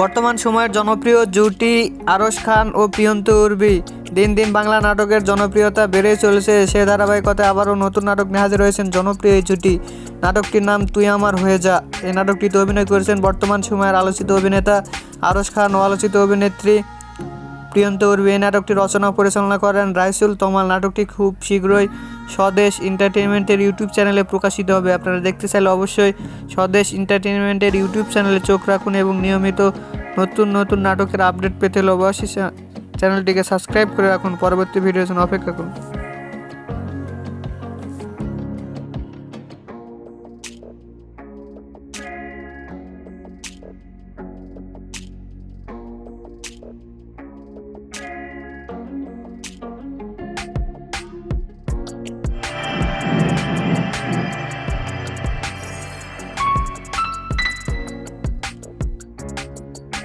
বর্তমান সময়ের জনপ্রিয় জুটি আরশ খান ও পিয়ন্তু উর্বি। দিন দিন বাংলা নাটকের জনপ্রিয়তা বেড়ে চলেছে। সে ধারাবাহিকতায় আবারও নতুন নাটক নিয়ে হাজির হয়েছেন জনপ্রিয় এই জুটি। নাটকটির নাম তুই আমার হয়ে যা। এই নাটকটিতে অভিনয় করেছেন বর্তমান সময়ের আলোচিত অভিনেতা আরশ খান ও আলোচিত অভিনেত্রী প্রিয়ন্ত উর্বি এই নাটকটি রচনা পরিচালনা করেন রাইসুল তমাল। নাটকটি খুব শীঘ্রই স্বদেশ এন্টারটেনমেন্টের ইউটিউব চ্যানেলে প্রকাশিত হবে। আপনারা দেখতে চাইলে অবশ্যই স্বদেশ এন্টারটেনমেন্টের ইউটিউব চ্যানেলে চোখ রাখুন এবং নিয়মিত নতুন নতুন নাটকের আপডেট পেতে হলে অবশ্যই চ্যানেলটিকে সাবস্ক্রাইব করে রাখুন। পরবর্তী ভিডিওর জন্য অপেক্ষা করুন।